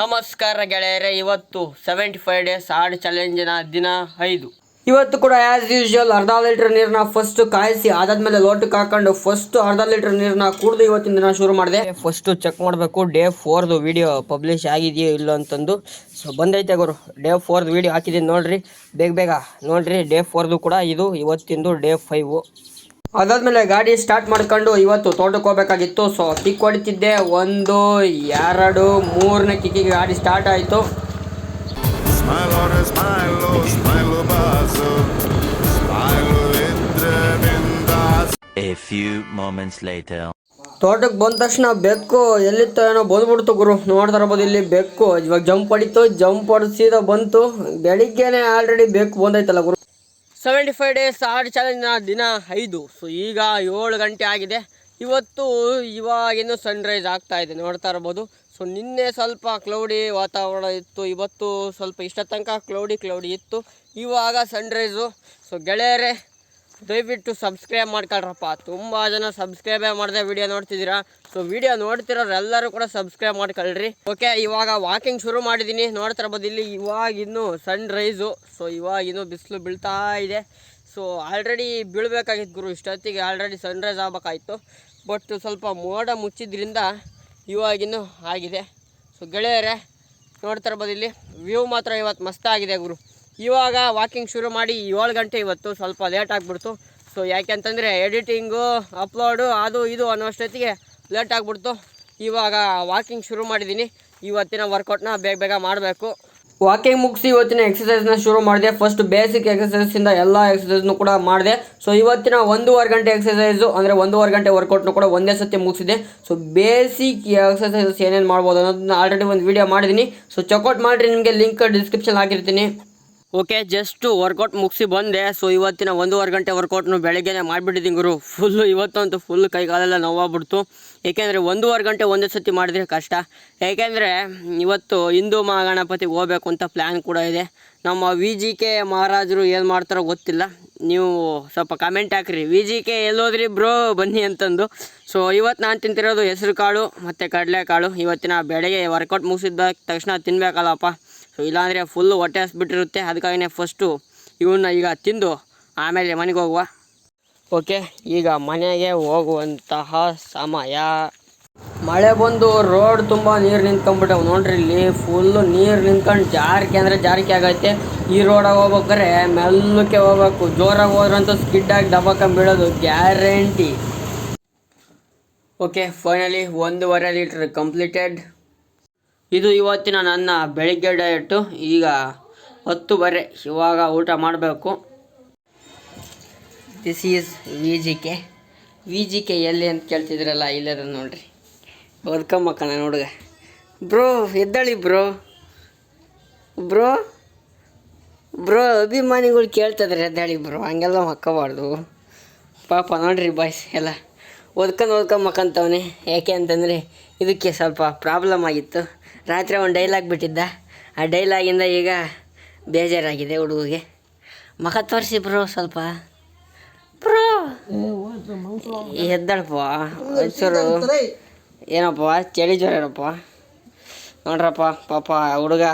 ನಮಸ್ಕಾರ ಗೆಳೆಯರೆ ಇವತ್ತು ಸೆವೆಂಟಿ ಫೈವ್ ಡೇಸ್ ಹಾರ್ಡ್ ಚಾಲೆಂಜಿನ ದಿನ ಐದು. ಇವತ್ತು ಕೂಡ ಆಸ್ ಯೂಶುವಲ್ ಅರ್ಧ ಲೀಟರ್ ನೀರನ್ನ ಫಸ್ಟ್ ಕಾಯಿಸಿ ಅದಾದ್ಮೇಲೆ ಲೋಟಕ್ಕೆ ಹಾಕೊಂಡು ಫಸ್ಟ್ ಅರ್ಧ ಲೀಟರ್ ನೀರನ್ನ ಕುಡಿದು ಇವತ್ತಿನ ದಿನ ಶುರು ಮಾಡಿದೆ. ಫಸ್ಟ್ ಚೆಕ್ ಮಾಡಬೇಕು ಡೇ ಫೋರ್ದು ವಿಡಿಯೋ ಪಬ್ಲಿಷ್ ಆಗಿದೆಯೋ ಇಲ್ಲೋ ಅಂತಂದು. ಸೊ ಬಂದೈತೆ ಗುರು ಡೇ ಫೋರ್ದು ವಿಡಿಯೋ ಹಾಕಿದ್ದೀನಿ ನೋಡ್ರಿ. ಬೇಗ ಬೇಗ ನೋಡ್ರಿ ಡೇ ಫೋರ್ದು ಕೂಡ ಇದು ಇವತ್ತಿಂದು ಡೇ ಫೈವು ಅದಾದ್ಮೇಲೆ ಗಾಡಿ ಸ್ಟಾರ್ಟ್ ಮಾಡ್ಕೊಂಡು ಇವತ್ತು ತೋಟಕ್ಕೆ ಹೋಗ್ಬೇಕಾಗಿತ್ತು. ಸೊ ಕಿಕ್ ಹೊಡಿತಿದ್ದೆ. ಒಂದು ಎರಡು ಮೂರನೇ ಕಿಕ್ಕಿಗೆ ಗಾಡಿ ಸ್ಟಾರ್ಟ್ ಆಯಿತು. Moments later. ತೋಟಕ್ಕೆ ಬಂದ ತಕ್ಷಣ ಬೆಕ್ಕು ಎಲ್ಲಿತ್ತೋ ಏನೋ ಬಂದ್ಬಿಡ್ತು ಗುರು. ನೋಡ್ತಾ ಇರ್ಬೋದು ಇಲ್ಲಿ ಬೆಕ್ಕು. ಇವಾಗ ಜಂಪ್ ಹೊಡಿತು ಜಂಪ್ ಹೊಡೆದ ಸೀದಾ ಬಂತು. ಬೆಳಿಗ್ಗೆನೆ ಆಲ್ರೆಡಿ ಬೆಕ್ಕು ಬಂದೈತಲ್ಲ ಗುರು. ಸೆವೆಂಟಿ ಫೈವ್ ಡೇಸ್ ಆರ್ಡ್ ಚಾಲೆಂಜ್ನ ದಿನ ಐದು. ಸೊ ಈಗ ಏಳು ಗಂಟೆ ಆಗಿದೆ. ಇವತ್ತು ಇವಾಗಿನೂ ಸನ್ರೈಸ್ ಆಗ್ತಾ ಇದೆ. ನೋಡ್ತಾ ಇರ್ಬೋದು. ಸೊ ನಿನ್ನೆ ಸ್ವಲ್ಪ ಕ್ಲೌಡಿ ವಾತಾವರಣ ಇತ್ತು. ಇವತ್ತು ಸ್ವಲ್ಪ ಇಷ್ಟ ತನಕ ಕ್ಲೌಡಿ ಕ್ಲೌಡಿ ಇತ್ತು. ಇವಾಗ ಸನ್ರೈಸು ಸೊ ಗೆಳೆಯರೇ ದಯವಿಟ್ಟು ಸಬ್ಸ್ಕ್ರೈಬ್ ಮಾಡ್ಕೊಳ್ರಪ್ಪ. ತುಂಬ ಜನ ಸಬ್ಸ್ಕ್ರೈಬೇ ಮಾಡದೆ ವಿಡಿಯೋ ನೋಡ್ತಿದ್ದೀರಾ? ಸೊ ವಿಡಿಯೋ ನೋಡ್ತಿರೋರೆಲ್ಲರೂ ಕೂಡ ಸಬ್ಸ್ಕ್ರೈಬ್ ಮಾಡ್ಕೊಳ್ರಿ. ಓಕೆ ಇವಾಗ ವಾಕಿಂಗ್ ಶುರು ಮಾಡಿದ್ದೀನಿ ನೋಡ್ತಾ ಇರ್ಬೋದು, ಇಲ್ಲಿ ಇವಾಗ ಇನ್ನು ಸನ್ ರೈಸು ಸೊ ಇವಾಗ ಇನ್ನು ಬಿಸಿಲು ಬೀಳ್ತಾ ಇದೆ. ಸೊ ಆಲ್ರೆಡಿ ಬೀಳಬೇಕಾಗಿತ್ತು ಗುರು. ಇಷ್ಟೊತ್ತಿಗೆ ಆಲ್ರೆಡಿ ಸನ್ರೈಸ್ ಆಗಬೇಕಾಯಿತು. ಬಟ್ ಸ್ವಲ್ಪ ಮೋಡ ಮುಚ್ಚಿದ್ರಿಂದ ಇವಾಗಿನ್ನು ಆಗಿದೆ. ಸೊ ಗೆಳೆಯರೇ, ನೋಡ್ತಾ ಇರ್ಬೋದು, ಇಲ್ಲಿ ವ್ಯೂ ಮಾತ್ರ ಇವತ್ತು ಮಸ್ತಾಗಿದೆ ಗುರು. ಇವಾಗ ವಾಕಿಂಗ್ ಶುರು ಮಾಡಿ ಏಳು ಗಂಟೆ ಇವತ್ತು, ಸ್ವಲ್ಪ ಲೇಟ್ ಆಗಿಬಿಡ್ತು. ಸೊ ಯಾಕೆಂತಂದರೆ ಎಡಿಟಿಂಗು ಅಪ್ಲೋಡು ಅದು ಇದು ಅನ್ನೋಷ್ಟೊತ್ತಿಗೆ ಲೇಟ್ ಆಗಿಬಿಡ್ತು. ಇವಾಗ ವಾಕಿಂಗ್ ಶುರು ಮಾಡಿದ್ದೀನಿ ಇವತ್ತಿನ ವರ್ಕೌಟ್ನ ಬೇಗ ಬೇಗ ಮಾಡಬೇಕು. ವಾಕಿಂಗ್ ಮುಗಿಸಿ ಇವತ್ತಿನ ಎಕ್ಸಸೈಸ್ನ ಶುರು ಮಾಡಿದೆ. ಫಸ್ಟ್ ಬೇಸಿಕ್ ಎಕ್ಸಸೈಸಿಂದ ಎಲ್ಲ ಎಕ್ಸಸೈಸ್ನು ಕೂಡ ಮಾಡಿದೆ. ಸೊ ಇವತ್ತಿನ ಒಂದೂವರೆ ಗಂಟೆ ಎಕ್ಸಸೈಸು ಅಂದರೆ ಒಂದೂವರೆ ಗಂಟೆ ವರ್ಕೌಟ್ನು ಕೂಡ ಒಂದೇ ಸತಿ ಮುಗಿಸಿದೆ. ಸೊ ಬೇಸಿಕ್ ಎಕ್ಸಸೈಸಸ್ ಏನೇನು ಮಾಡ್ಬೋದು ಅನ್ನೋದನ್ನ ಆಲ್ರೆಡಿ ಒಂದು ವೀಡಿಯೋ ಮಾಡಿದ್ದೀನಿ ಸೊ ಚೆಕ್ಔಟ್ ಮಾಡಿರಿ, ನಿಮಗೆ ಲಿಂಕ್ ಡಿಸ್ಕ್ರಿಪ್ಷನ್ ಹಾಕಿರ್ತೀನಿ. ಓಕೆ ಜಸ್ಟ್ ವರ್ಕೌಟ್ ಮುಗಿಸಿ ಬಂದೆ. ಸೊ ಇವತ್ತಿನ ಒಂದೂವರೆ ಗಂಟೆ ವರ್ಕೌಟ್ನು ಬೆಳಗ್ಗೆನೇ ಮಾಡಿಬಿಟ್ಟಿದ್ದೀನಿ ಗುರು. Full ಇವತ್ತಂತೂ full ಕೈಗಾಲೆಲ್ಲ ನೋವಾಗ್ಬಿಡ್ತು. ಏಕೆಂದರೆ ಒಂದೂವರೆ ಗಂಟೆ ಒಂದೇ ಸತಿ ಮಾಡಿದ್ರೆ ಕಷ್ಟ. ಏಕೆಂದರೆ ಇವತ್ತು ಹಿಂದೂ ಮಹಾಗಣಪತಿಗೆ ಹೋಗಬೇಕು ಅಂತ ಪ್ಲ್ಯಾನ್ ಕೂಡ ಇದೆ. ನಮ್ಮ ವಿ ಜಿ ಕೆ ಮಹಾರಾಜರು ಏನು ಮಾಡ್ತಾರೋ ಗೊತ್ತಿಲ್ಲ. ನೀವು ಸ್ವಲ್ಪ ಕಮೆಂಟ್ ಹಾಕ್ರಿ. ವಿ ಜಿ ಕೆ ಎಲ್ಲೋದ್ರಿ ಬ್ರೋ ಬನ್ನಿ ಅಂತಂದು. ಸೊ ಇವತ್ತು ನಾನು ತಿಂತಿರೋದು ಹೆಸರು ಕಾಳು ಮತ್ತು ಕಡಲೆಕಾಳು ಇವತ್ತಿನ ಬೆಳಗ್ಗೆ ವರ್ಕೌಟ್ ಮುಗಿಸಿದ ತಕ್ಷಣ ತಿನ್ನಬೇಕಲ್ಲಪ್ಪ ಸೊ ಇಲ್ಲಾಂದರೆ ಫುಲ್ಲು ಹೊಟ್ಟೆ ಹಸ್ಬಿಟ್ಟಿರುತ್ತೆ. ಅದಕ್ಕಾಗಿನೇ ಫಸ್ಟು ಇವನ್ನ ಈಗ ತಿಂದು ಆಮೇಲೆ ಮನೆಗೆ ಹೋಗುವ. ಓಕೆ ಈಗ ಮನೆಗೆ ಹೋಗುವಂತಹ ಸಮಯ. ಮಳೆ ಬಂದು ರೋಡ್ ತುಂಬ ನೀರು ನಿಂತ್ಕೊಂಡ್ಬಿಟ್ಟವು. ನೋಡ್ರಿ ಇಲ್ಲಿ ಫುಲ್ಲು ನೀರು ನಿಂತ್ಕೊಂಡು ಜಾರಿಕೆ ಅಂದರೆ ಜಾರಿಕೆ ಆಗೈತೆ. ಈ ರೋಡಾಗ ಹೋಗ್ಬೇಕಾದ್ರೆ ಮೆಲ್ಲಕ್ಕೆ ಹೋಗ್ಬೇಕು. ಜೋರಾಗಿ ಹೋದ್ರಂತೂ ಸ್ಕಿಡ್ಡಾಗಿ ದಬಾಕೊಂಡ್ ಬೀಳೋದು ಗ್ಯಾರಂಟಿ ಓಕೆ ಫೈನಲಿ ಒಂದೂವರೆ ಲೀಟ್ರ್ ಕಂಪ್ಲೀಟೆಡ್ ಇದು ಇವತ್ತಿನ ನನ್ನ ಬೆಳಿಗ್ಗೆ ಡಯಟು ಈಗ ಹತ್ತುವರೆ. ಇವಾಗ ಊಟ ಮಾಡಬೇಕು. This is V G K V G K ಎಲ್ಲಿ ಅಂತ ಕೇಳ್ತಿದ್ರಲ್ಲ, ಇಲ್ಲದ ನೋಡ್ರಿ. ಬದುಕಮ್ಮಕ್ಕ ನಾನು ಹುಡುಗ ಬ್ರೋ, ಎದ್ದಳಿ ಬ್ರೋ. ಬ್ರೋ ಬ್ರೋ, ಅಭಿಮಾನಿಗಳು ಕೇಳ್ತಿದ್ರೆ ಎದ್ದಳಿ ಬ್ರೋ. ಹಂಗೆಲ್ಲ ಮಕ್ಕಬಾರ್ದು. ಪಾಪ ನೋಡ್ರಿ ಬಾಯ್ಸ್ ಎಲ್ಲ. ಓದ್ಕೊಂಡು ಓದ್ಕೊಂಡು ಮಕ್ಕಂತವನೆ. ಯಾಕೆ ಅಂತಂದರೆ ಇದಕ್ಕೆ ಸ್ವಲ್ಪ ಪ್ರಾಬ್ಲಮ್ ಆಗಿತ್ತು. ರಾತ್ರಿ ಒಂದು ಡೈಲಾಗ್ ಬಿಟ್ಟಿದ್ದ. ಆ ಡೈಲಾಗಿಂದ ಈಗ ಬೇಜಾರಾಗಿದೆ ಹುಡುಗಿಗೆ. ಮಖ ತೋರಿಸಿ ಬ್ರೋ ಸ್ವಲ್ಪ. ಬ್ರೋ ಎದ್ದಳಪ್ಪ ಒಂಚೂರು ಏನಪ್ಪ ಚಳಿ ಜ್ವರ ಏನಪ್ಪ? ನೋಡ್ರಪ್ಪ ಪಾಪ ಹುಡುಗ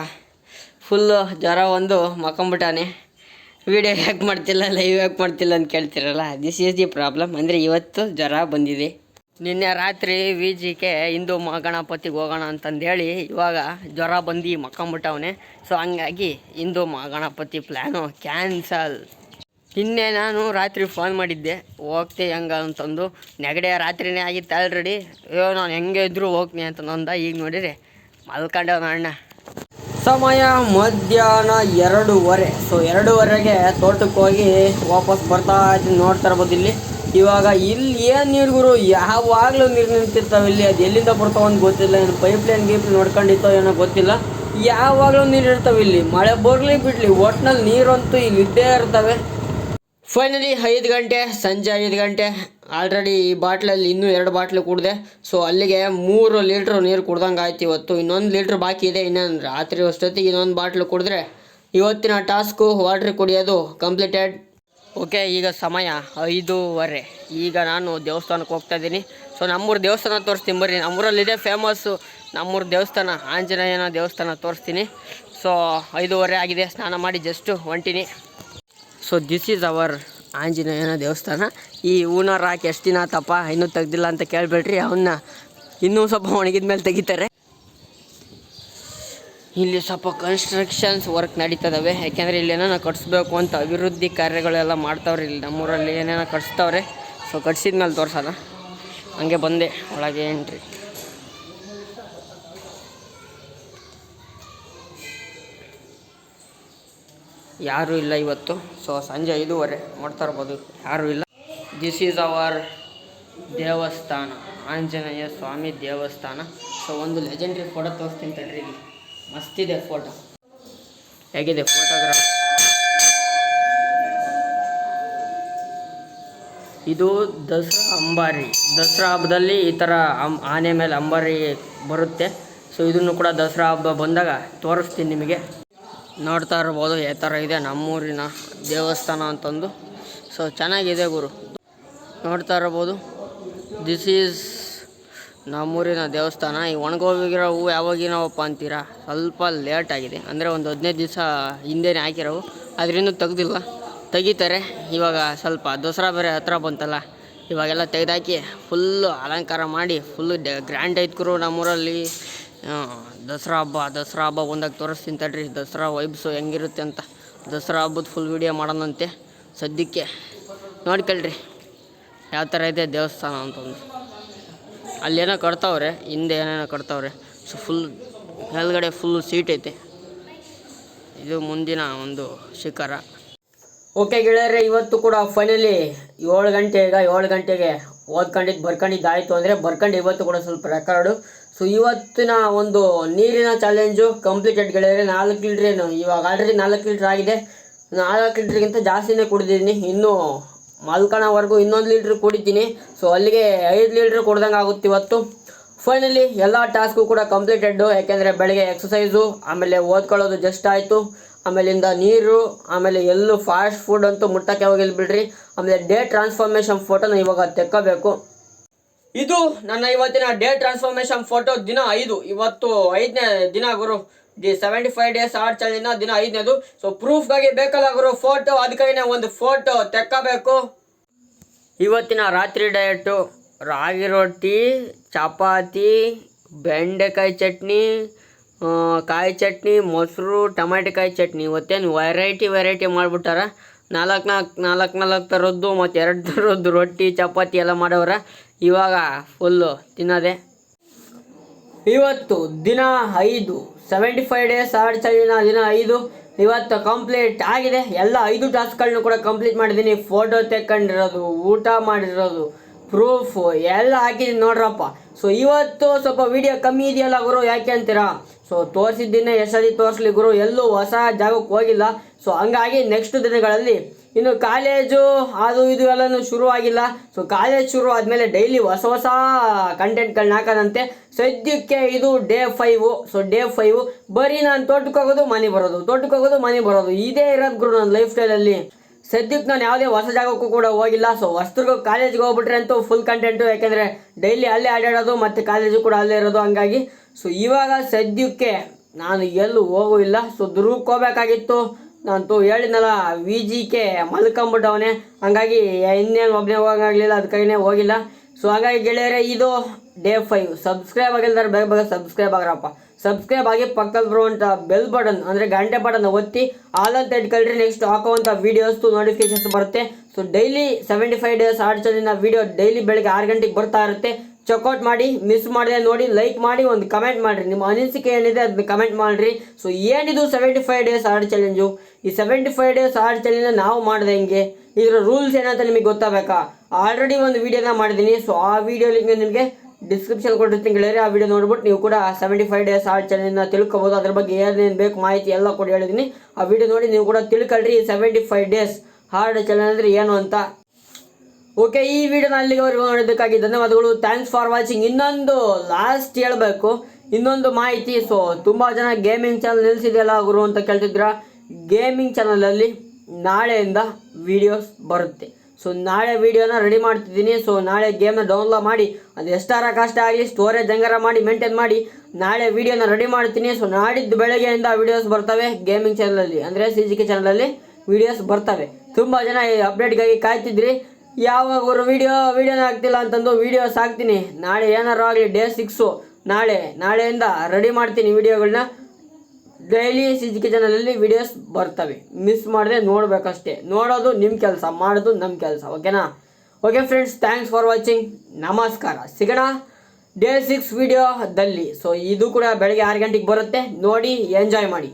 ಫುಲ್ಲು ಜ್ವರ ಒಂದು ಮಕ್ಕೊಂಬಿಟ್ಟಾನೆ. ವಿಡಿಯೋ ಯಾಕೆ ಮಾಡ್ತಿಲ್ಲ ಲೈವ್ ಯಾಕೆ ಮಾಡ್ತಿಲ್ಲ ಅಂತ ಕೇಳ್ತಿರಲ್ಲ. ದಿಸ್ ಈಸ್ ದಿ ಪ್ರಾಬ್ಲಮ್ ಅಂದರೆ ಇವತ್ತು ಜ್ವರ ಬಂದಿದೆ. ನಿನ್ನೆ ರಾತ್ರಿ ವಿ ಕೆ ಹಿಂದೂ ಮಹಾಗಣಪತಿಗೆ ಹೋಗೋಣ ಅಂತಂದೇಳಿ ಇವಾಗ ಜ್ವರ ಬಂದು ಮಕ್ಕಂಬಿಟ್ಟವನೆ. ಸೊ ಹಂಗಾಗಿ ಹಿಂದೂ ಮಹಾಗಣಪತಿ ಪ್ಲ್ಯಾನು ಕ್ಯಾನ್ಸಲ್ ನಿನ್ನೆ ನಾನು ರಾತ್ರಿ ಫೋನ್ ಮಾಡಿದ್ದೆ. ಹೋಗ್ತೆ ಹೆಂಗ ಅಂತಂದು. ನೆಗಡೆ ರಾತ್ರಿನೇ ಆಗಿತ್ತು ಆಲ್ರೆಡಿ ಅಯ್ಯೋ, ನಾನು ಹೆಂಗೆ ಇದ್ರೂ ಹೋಗ್ತೀನಿ ಅಂತ ನಂದ. ಈಗ ನೋಡಿರಿ ಮಲ್ಕೊಂಡವ ಅಣ್ಣ. ಸಮಯ ಮಧ್ಯಾಹ್ನ ಎರಡೂವರೆ. ಸೊ ಎರಡೂವರೆಗೆ ತೋಟಕ್ಕೆ ಹೋಗಿ ವಾಪಸ್ ಬರ್ತಾ ಇದ್ದೀನಿ. ನೋಡ್ತಾ ಇರ್ಬೋದು ಇಲ್ಲಿ. ಇವಾಗ ಇಲ್ಲಿ ಏನು ನೀರು ಗುರು? ಯಾವಾಗಲೂ ನೀರು ನಿಂತಿರ್ತಾವೆ ಇಲ್ಲಿ. ಅದು ಎಲ್ಲಿಂದ ಬರ್ತಾವ ಅಂತ ಗೊತ್ತಿಲ್ಲ. ಏನು ಪೈಪ್ ಲೈನ್ ಗೀಪ್ ನೋಡ್ಕೊಂಡಿತ್ತೋ ಏನೋ ಗೊತ್ತಿಲ್ಲ. ಯಾವಾಗಲೂ ನೀರು ಇರ್ತಾವೆ ಇಲ್ಲಿ. ಮಳೆ ಬರಲಿ ಬಿಡಲಿ. ಒಟ್ನಲ್ಲಿ ನೀರಂತೂ ಇಲ್ಲಿ ಇದ್ದೇ ಇರ್ತವೆ. ಫೈನಲಿ ಐದು ಗಂಟೆ, ಸಂಜೆ ಐದು ಗಂಟೆ. ಆಲ್ರೆಡಿ ಈ ಬಾಟ್ಲಲ್ಲಿ ಇನ್ನೂ ಎರಡು ಬಾಟ್ಲು ಕುಡಿದೆ. ಸೊ ಅಲ್ಲಿಗೆ ಮೂರು ಲೀಟ್ರ್ ನೀರು ಕುಡ್ದಂಗೆ ಆಯ್ತು ಇವತ್ತು. ಇನ್ನೊಂದು ಲೀಟ್ರ್ ಬಾಕಿ ಇದೆ. ಇನ್ನೊಂದು ರಾತ್ರಿ ಅಷ್ಟೊತ್ತಿಗೆ ಇನ್ನೊಂದು ಬಾಟ್ಲು ಕುಡಿದ್ರೆ ಇವತ್ತಿನ ಟಾಸ್ಕು ವಾಟ್ರ್ ಕುಡಿಯೋದು ಕಂಪ್ಲೀಟೆಡ್ ಓಕೆ, ಈಗ ಸಮಯ ಐದೂವರೆ. ಈಗ ನಾನು ದೇವಸ್ಥಾನಕ್ಕೆ ಹೋಗ್ತಾ ಇದ್ದೀನಿ. ಸೊ ನಮ್ಮೂರು ದೇವಸ್ಥಾನ ತೋರಿಸ್ತೀನಿ ಬರ್ರಿ. ನಮ್ಮೂರಲ್ಲಿದೆ ಫೇಮಸ್ಸು ನಮ್ಮೂರು ದೇವಸ್ಥಾನ, ಆಂಜನೇಯನ ದೇವಸ್ಥಾನ ತೋರಿಸ್ತೀನಿ. ಸೊ ಐದೂವರೆ ಆಗಿದೆ. ಸ್ನಾನ ಮಾಡಿ ಜಸ್ಟು ಹೊಂಟಿನಿ. ಸೊ ದಿಸ್ ಈಸ್ ಅವರ್ ಆಂಜನೇಯನ ದೇವಸ್ಥಾನ. ಈ ಹೂನಾರ ಹಾಕಿ ಎಷ್ಟು ದಿನ ತಪ್ಪ ಇನ್ನೂ ತೆಗ್ದಿಲ್ಲ ಅಂತ ಕೇಳಬೇಡ್ರಿ. ಅವನ್ನ ಇನ್ನೂ ಸ್ವಲ್ಪ ಒಣಗಿದ ಮೇಲೆ ತೆಗಿತಾರೆ. ಇಲ್ಲಿ ಸ್ವಲ್ಪ ಕನ್ಸ್ಟ್ರಕ್ಷನ್ಸ್ ವರ್ಕ್ ನಡೀತದವೆ. ಯಾಕೆಂದರೆ ಇಲ್ಲಿ ಏನೇನೋ ಕಟ್ಸ್ಬೇಕು ಅಂತ ಅಭಿವೃದ್ಧಿ ಕಾರ್ಯಗಳೆಲ್ಲ ಮಾಡ್ತಾವ್ರೆ ಇಲ್ಲಿ ನಮ್ಮೂರಲ್ಲಿ ಏನೇನೋ ಕಟ್ಸ್ತಾವ್ರೆ. ಸೊ ಕಟ್ಸಿದ ಮೇಲೆ ತೋರ್ಸಲ್ಲ ಹಂಗೆ ಬಂದೆ. ಒಳಗೆ ಏನ್ರಿ ಯಾರು ಇಲ್ಲ ಇವತ್ತು. ಸೊ ಸಂಜೆ ಐದೂವರೆ ನೋಡ್ತಾ ಇರ್ಬೋದು. ಯಾರೂ ಇಲ್ಲ. ದಿಸ್ ಈಸ್ ಅವರ್ ದೇವಸ್ಥಾನ. ಆಂಜನೇಯ ಸ್ವಾಮಿ ದೇವಸ್ಥಾನ. ಸೊ ಒಂದು ಲೆಜೆಂಡ್ರಿ ಫೋಟೋ ತೋರಿಸ್ತೀನಿ ತಡ್ರಿ ಇಲ್ಲಿ. ಮಸ್ತಿದೆ ಫೋಟೋ ಹೇಗಿದೆ ಫೋಟೋಗ್ರಾಫ್ ಇದು ದಸರಾ ಅಂಬಾರಿ. ದಸರಾ ಹಬ್ಬದಲ್ಲಿ ಈ ಥರ ಆನೆ ಮೇಲೆ ಅಂಬಾರಿ ಬರುತ್ತೆ. ಸೊ ಇದನ್ನು ಕೂಡ ದಸರಾ ಹಬ್ಬ ಬಂದಾಗ ತೋರಿಸ್ತೀನಿ ನಿಮಗೆ. ನೋಡ್ತಾ ಇರ್ಬೋದು ಯಾವ ಥರ ಇದೆ ನಮ್ಮೂರಿನ ದೇವಸ್ಥಾನ ಅಂತಂದು. ಸೊ ಚೆನ್ನಾಗಿದೆ ಗುರು. ನೋಡ್ತಾ ಇರ್ಬೋದು. ದಿಸ್ ಈಸ್ ನಮ್ಮೂರಿನ ದೇವಸ್ಥಾನ, ಈ ಒಣಗೋಗಿರೋ ಹೂವು ಯಾವಾಗಿನವಪ್ಪ ಅಂತೀರಾ? ಸ್ವಲ್ಪ ಲೇಟ್ ಆಗಿದೆ. ಅಂದರೆ ಒಂದು ಹದಿನೈದು ದಿವಸ ಹಿಂದೆನೇ ಹಾಕಿರೋವು. ಅದರಿಂದ ತೆಗ್ದಿಲ್ಲ. ತೆಗಿತಾರೆ. ಇವಾಗ ಸ್ವಲ್ಪ ದಸರಾ ಬೇರೆ ಹತ್ರ ಬಂತಲ್ಲ, ಇವಾಗೆಲ್ಲ ತೆಗೆದಾಕಿ ಫುಲ್ಲು ಅಲಂಕಾರ ಮಾಡಿ ಫುಲ್ಲು ಡ ಗ್ರ್ಯಾಂಡ್ ಐತ್ಕರು ನಮ್ಮೂರಲ್ಲಿ. ದಸರಾ ಹಬ್ಬ ದಸರಾ ಹಬ್ಬ ಒಂದಾಗ ತೋರಿಸ್ತೀನಿ ತಡ್ರಿ. ದಸರಾ ವೈಬ್ಸು ಹೆಂಗಿರುತ್ತೆ ಅಂತ. ದಸರಾ ಹಬ್ಬದ ಫುಲ್ ವೀಡಿಯೋ ಮಾಡೋಣಂತೆ. ಸದ್ಯಕ್ಕೆ ನೋಡ್ಕೊಳ್ರಿ. ಯಾವ ಥರ ಇದೆ ದೇವಸ್ಥಾನ ಅಂತಂದು ಅಲ್ಲೇನೋ ಕಟ್ತಾವ್ರೆ, ಹಿಂದೆ ಏನೇನೋ ಕಟ್ತಾವ್ರೆ. ಸೊ ಫುಲ್ ಮೇಲ್ಗಡೆ ಫುಲ್ ಸೀಟ್ ಐತೆ. ಇದು ಮುಂದಿನ ಒಂದು ಶಿಖರ. ಓಕೆ ಗೆಳೆಯರೆ, ಇವತ್ತು ಕೂಡ ಫೈನಲಿ ಏಳು ಗಂಟೆ ಈಗ, ಏಳು ಗಂಟೆಗೆ ಓದ್ಕೊಂಡಿದ್ದು ಬರ್ಕೊಂಡಿದ್ದಾಯಿತು ಅಂದರೆ ಬರ್ಕೊಂಡು ಇವತ್ತು ಕೂಡ ಸ್ವಲ್ಪ ರೆಕಾರ್ಡು ಸೊ ಇವತ್ತಿನ ಒಂದು ನೀರಿನ ಚಾಲೆಂಜು ಕಂಪ್ಲೀಟೆಡ್ ಗೆಳೆಯರೆ. ನಾಲ್ಕು ಲೀಟ್ರ್ ಏನು, ಇವಾಗ ಆಲ್ರೆಡಿ ನಾಲ್ಕು ಲೀಟ್ರ್ ಆಗಿದೆ. ನಾಲ್ಕು ಲೀಟ್ರಿಗಿಂತ ಜಾಸ್ತಿನೇ ಕುಡಿದಿದ್ದೀನಿ. ಇನ್ನೂ ಮಲ್ಕಣವರೆಗೂ ಇನ್ನೊಂದು ಲೀಟ್ರ್ ಕುಡಿತೀನಿ ಸೊ ಅಲ್ಲಿಗೆ ಐದು ಲೀಟ್ರ್ ಕುಡ್ದಂಗೆ ಆಗುತ್ತೆ ಇವತ್ತು. ಫೈನಲಿ ಎಲ್ಲ ಟಾಸ್ಕು ಕೂಡ ಕಂಪ್ಲೀಟೆಡ್ಡು ಯಾಕೆಂದರೆ ಬೆಳಗ್ಗೆ ಎಕ್ಸಸೈಸು ಆಮೇಲೆ ಓದ್ಕೊಳ್ಳೋದು ಜಸ್ಟ್ ಆಯಿತು. ಆಮೇಲಿಂದ ನೀರು, ಆಮೇಲೆ ಎಲ್ಲೂ ಫಾಸ್ಟ್ ಫುಡ್ ಅಂತೂ ಮುಟ್ಟಕ್ಕೆ ಹೋಗಿಲ್ಲ ಬಿಡ್ರಿ. ಆಮೇಲೆ ಡೇ ಟ್ರಾನ್ಸ್ಫಾರ್ಮೇಷನ್ ಫೋಟೋನ ಇವಾಗ ತೆಕ್ಕೋಬೇಕು. ಇದು ನನ್ನ ಇವತ್ತಿನ ಡೇ ಟ್ರಾನ್ಸ್ಫಾರ್ಮೇಶನ್ ಫೋಟೋ ದಿನ ಐದು. ಇವತ್ತು ಐದನೇ ದಿನ ಗುರು. The seventy five days hard ಚಾಲೆಂಜ್ನ ದಿನ ಐದನೇದು. ಸೊ ಪ್ರೂಫ್ಗಾಗಿ ಬೇಕಲ್ಲ ಗುರು ಫೋಟೋ ಅದಕ್ಕಾಗಿ ಒಂದು ಫೋಟೋ ತೆಕ್ಕಬೇಕು. ಇವತ್ತಿನ ರಾತ್ರಿ ಡಯಟು ರಾಗಿ ರೊಟ್ಟಿ, ಚಪಾತಿ, ಬೆಂಡೆಕಾಯಿ ಚಟ್ನಿ ಕಾಯಿ ಚಟ್ನಿ, ಮೊಸರು ಟಮಾಟೆಕಾಯಿ ಚಟ್ನಿ. ಇವತ್ತೇನು ವೆರೈಟಿ ವೆರೈಟಿ ಮಾಡಿಬಿಟ್ಟಾರ. ನಾಲ್ಕು ನಾಲ್ಕು ನಾಲ್ಕು ನಾಲ್ಕು ಥರದ್ದು ಮತ್ತು ಎರಡು ಥರದ್ದು ರೊಟ್ಟಿ, ಚಪಾತಿ ಎಲ್ಲ ಮಾಡೋರ ಇವಾಗ ಫುಲ್ಲು ತಿನ್ನೋದೆ. ಇವತ್ತು ದಿನ ಐದು. ಸೆವೆಂಟಿ ಫೈವ್ ಡೇಸ್ ಆರ್ಟ್ ಚಳಿನ ದಿನ ಐದು. ಇವತ್ತು ಕಂಪ್ಲೀಟ್ ಆಗಿದೆ. ಎಲ್ಲ ಐದು ಟಾಸ್ಕ್ಗಳನ್ನು ಕೂಡ ಕಂಪ್ಲೀಟ್ ಮಾಡಿದ್ದೀನಿ. ಫೋಟೋ ತೆಕ್ಕೊಂಡಿರೋದು, ಊಟ ಮಾಡಿರೋದು ಪ್ರೂಫ್ ಎಲ್ಲ ಹಾಕಿದ್ದೀನಿ ನೋಡ್ರಪ್ಪ. ಸೊ ಇವತ್ತು ಸ್ವಲ್ಪ ವಿಡಿಯೋ ಕಮ್ಮಿ ಇದೆಯಲ್ಲ ಗುರು, ಯಾಕೆ ಅಂತೀರಾ? ಸೊ ತೋರಿಸಿದ್ದೀನಿ ಎಷ್ಟದಿ ತೋರಿಸ್ಲಿ ಗುರು, ಎಲ್ಲೂ ಹೊಸ ಜಾಗಕ್ಕೆ ಹೋಗಿಲ್ಲ. ಸೊ ಹಂಗಾಗಿ ನೆಕ್ಸ್ಟ್ ದಿನಗಳಲ್ಲಿ ಇನ್ನು ಕಾಲೇಜು ಅದು ಇದು ಎಲ್ಲನೂ ಶುರು ಆಗಿಲ್ಲ ಸೊ ಕಾಲೇಜ್ ಶುರು ಆದಮೇಲೆ ಡೈಲಿ ಹೊಸ ಹೊಸ ಕಂಟೆಂಟ್ಗಳನ್ನ ಹಾಕೋದಂತೆ ಸದ್ಯಕ್ಕೆ ಇದು day five so day five ಬರೀ ನಾನು ತೋಟಕ್ಕೆ ಹೋಗೋದು, ಮನೆ ಬರೋದು. ತೋಟಕ್ಕೆ ಹೋಗೋದು, ಮನೆ ಬರೋದು. ಇದೇ ಇರೋದು ಗುರು ನನ್ನ ಲೈಫ್ ಸ್ಟೈಲಲ್ಲಿ ಸದ್ಯಕ್ಕೆ ನಾನು ಯಾವುದೇ ಹೊಸ ಜಾಗಕ್ಕೂ ಕೂಡ ಹೋಗಿಲ್ಲ. ಸೊ ಹೊಸದುರ್ಗ ಕಾಲೇಜ್ಗೆ ಹೋಗ್ಬಿಟ್ರೆ ಅಂತೂ ಫುಲ್ ಕಂಟೆಂಟು ಯಾಕೆಂದರೆ ಡೈಲಿ ಅಲ್ಲೇ ಆಡಾಡೋದು ಮತ್ತು ಕಾಲೇಜು ಕೂಡ ಅಲ್ಲೇ ಇರೋದು ಹಂಗಾಗಿ. ಸೊ ಇವಾಗ ಸದ್ಯಕ್ಕೆ ನಾನು ಎಲ್ಲೂ ಹೋಗೋಲ್ಲ ಸೊ ದುರ್ಗಕ್ಕೆ ಹೋಗ್ಬೇಕಾಗಿತ್ತು. ನಾನು ಹೇಳಿದ್ನಲ್ಲ ವಿ ಜಿ ಕೆ ಮಲ್ಕೊಂಬಿಟ್ಟವನೆ. ಹಂಗಾಗಿ ಇನ್ನೇನು ಒಬ್ಬನೇ ಹೋಗಂಗಾಗಲಿಲ್ಲ ಅದಕ್ಕಾಗಿನೇ ಹೋಗಿಲ್ಲ. ಸೊ ಹಾಗಾಗಿ ಗೆಳೆಯರೆ, ಇದು ಡೇ ಫೈವ್. ಸಬ್ಸ್ಕ್ರೈಬ್ ಆಗಿಲ್ದಾರೆ, ಬೇಗ ಬೇಗ ಸಬ್ಸ್ಕ್ರೈಬ್ ಆಗ್ರಪ್ಪ. ಸಬ್ಸ್ಕ್ರೈಬ್ ಆಗಿ ಪಕ್ಕದ ಬರುವಂಥ ಬೆಲ್ ಬಟನ್ ಅಂದರೆ ಗಂಟೆ ಬಟನ್ ಒತ್ತಿ ಆಲ್ ಅಂತ ಇಟ್ಕೊಳ್ರಿ ನೆಕ್ಸ್ಟ್ ಹಾಕುವಂಥ ವೀಡಿಯೋಸ್ದು ನೋಟಿಫಿಕೇಶನ್ಸ್ ಬರುತ್ತೆ. So daily seventy five days ಚಾಲಿನ video daily ಬೆಳಗ್ಗೆ ಆರು ಗಂಟೆಗೆ ಬರ್ತಾ ಇರುತ್ತೆ. ಚೆಕ್ಔಟ್ ಮಾಡಿ ಮಿಸ್ ಮಾಡಿದೆ ನೋಡಿ ಲೈಕ್ ಮಾಡಿ, ಒಂದು ಕಮೆಂಟ್ ಮಾಡಿರಿ. ನಿಮ್ಮ ಅನಿಸಿಕೆ ಏನಿದೆ ಅದನ್ನ ಕಮೆಂಟ್ ಮಾಡಿರಿ. ಸೊ ಏನಿದು seventy five days hard challenge ಈ seventy five days hard challenge ನಾವು ಮಾಡಿದೆ ಹಿಂಗೆ? ಇದರ ರೂಲ್ಸ್ ಏನಂತ ನಿಮಗೆ ಗೊತ್ತಾಗಬೇಕಾ? ಆಲ್ರೆಡಿ ಒಂದು ವೀಡಿಯೋನ ಮಾಡಿದ್ದೀನಿ ಸೊ ಆ ವಿಡಿಯೋ ಲಿಂಕ್ ನಿಮಗೆ ಡಿಸ್ಕ್ರಿಪ್ಷನ್ ಕೊಟ್ಟಿರ್ತೀನಿ ಗೆಳೆಯರೆ. ಆ ವಿಡಿಯೋ ನೋಡ್ಬಿಟ್ಟು ನೀವು ಕೂಡ ಸೆವೆಂಟಿ ಫೈವ್ ಡೇಸ್ ಆರ್ಟ್ ಚಾಲೆಂಜ್ನ ತಿಳ್ಕೊಬೋದು. ಅದ್ರ ಬಗ್ಗೆ ಏನೇನು ಬೇಕು ಮಾಹಿತಿ ಎಲ್ಲ ಕೂಡ ಹೇಳಿದ್ದೀನಿ ಆ ವಿಡಿಯೋ ನೋಡಿ ನೀವು ಕೂಡ ತಿಳ್ಕೊಳ್ರಿ seventy five days hard challenge ಅಂದರೆ ಏನು ಅಂತ. ಓಕೆ ಈ ವಿಡಿಯೋನ ಅವರು ನೋಡೋದಕ್ಕಾಗಿ ಧನ್ಯವಾದಗಳು. ಥ್ಯಾಂಕ್ಸ್ ಫಾರ್ ವಾಚಿಂಗ್ ಇನ್ನೊಂದು ಲಾಸ್ಟ್ ಹೇಳಬೇಕು. ಇನ್ನೊಂದು ಮಾಹಿತಿ ಸೊ ತುಂಬ ಜನ ಗೇಮಿಂಗ್ ಚಾನಲ್ ನಿಲ್ಲಿಸಿದೆಯಲ್ಲ ಗುರು ಅಂತ ಕೇಳ್ತಿದ್ರ ಗೇಮಿಂಗ್ ಚಾನಲಲ್ಲಿ ನಾಳೆಯಿಂದ ವಿಡಿಯೋಸ್ ಬರುತ್ತೆ. ಸೊ ನಾಳೆ ವಿಡಿಯೋನ ರೆಡಿ ಮಾಡ್ತಿದ್ದೀನಿ. ಸೊ ನಾಳೆ ಗೇಮ್ನ ಡೌನ್ಲೋಡ್ ಮಾಡಿ, ಅದು ಎಷ್ಟಾರ ಕಷ್ಟ ಆಗಲಿ ಸ್ಟೋರೇಜ್ ಹೆಂಗಾರ ಮಾಡಿ ಮೇಂಟೈನ್ ಮಾಡಿ, ನಾಳೆ ವೀಡಿಯೋನ ರೆಡಿ ಮಾಡ್ತೀನಿ. ಸೊ ನಾಡಿದ್ದು ಬೆಳಗ್ಗೆಯಿಂದ ವೀಡಿಯೋಸ್ ಬರ್ತವೆ ಗೇಮಿಂಗ್ ಚಾನಲಲ್ಲಿ ಅಂದರೆ ಸಿ ಜಿ ಕೆ ಚಾನಲಲ್ಲಿ ವೀಡಿಯೋಸ್ ಬರ್ತವೆ. ತುಂಬ ಜನ ಈ ಅಪ್ಡೇಟ್ಗಾಗಿ ಕಾಯ್ತಿದ್ರಿ. ಯಾವಾಗ ಅವರು ವೀಡಿಯೋ ವೀಡಿಯೋನ ಆಗ್ತಿಲ್ಲ ಅಂತಂದು ವೀಡಿಯೋಸ್ ಹಾಕ್ತೀನಿ ನಾಳೆ ಏನಾರು ಆಗಲಿ ಡೇ ಸಿಕ್ಸು ನಾಳೆ, ನಾಳೆಯಿಂದ ರೆಡಿ ಮಾಡ್ತೀನಿ ವೀಡಿಯೋಗಳನ್ನ ಡೈಲಿ ಸಿ ಜಿ ಕೆ ಚಾನಲಲ್ಲಿ ವಿಡಿಯೋಸ್ ಬರ್ತವೆ. ಮಿಸ್ ಮಾಡದೆ ನೋಡಬೇಕಷ್ಟೇ. ನೋಡೋದು ನಿಮ್ಮ ಕೆಲಸ, ಮಾಡೋದು ನಮ್ಮ ಕೆಲಸ ಓಕೆನಾ okay friends thanks for watching ನಮಸ್ಕಾರ. ಸಿಗೋಣ? ಡೇ ಸಿಕ್ಸ್ ವಿಡಿಯೋದಲ್ಲಿ ಸೊ ಇದು ಕೂಡ ಬೆಳಗ್ಗೆ ಆರು ಗಂಟೆಗೆ ಬರುತ್ತೆ. ನೋಡಿ ಎಂಜಾಯ್ ಮಾಡಿ.